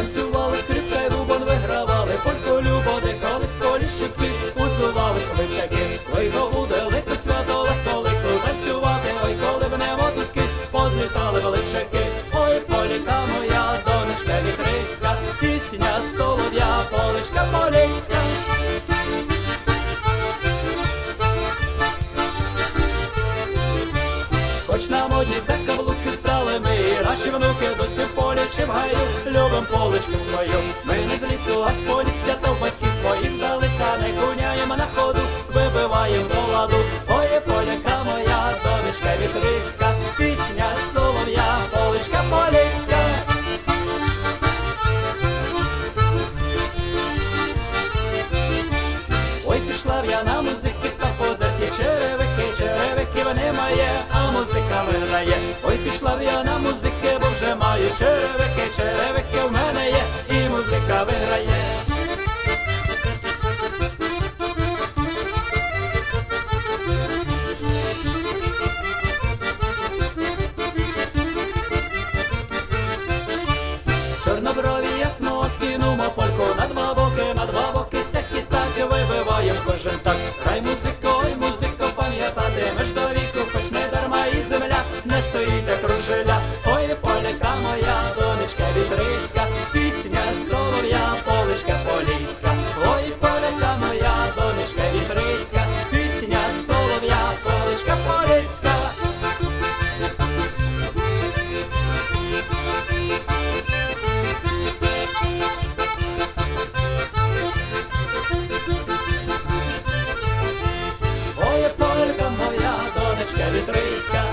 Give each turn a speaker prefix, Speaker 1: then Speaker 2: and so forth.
Speaker 1: танцювали, скрипка й бубон вигравали, польку любо дихали, з полі щепки, усували смичаки, Ой, Богу далеко свято легко легко танцювати, ой, коли б не мотузки, позлітали величаки, ой, поліка моя, донечка вітриська, пісня солов'я, поличка поліська. Хоч на модні закаблуки стали ми, наші внуки досі в полі чи в гаю, любим поличку свою. Ми не з лісу, а з полісся, то в батьків своїх вдалися, не куняємо на ходу, вибиваємо до ладу. Ой, поляка моя, донечка вітриська, пісня солов'я, поличка поліська. Ой, пішла б я на музики та подерті черевики, черевиків немає, а yaşa ve geçe Ой,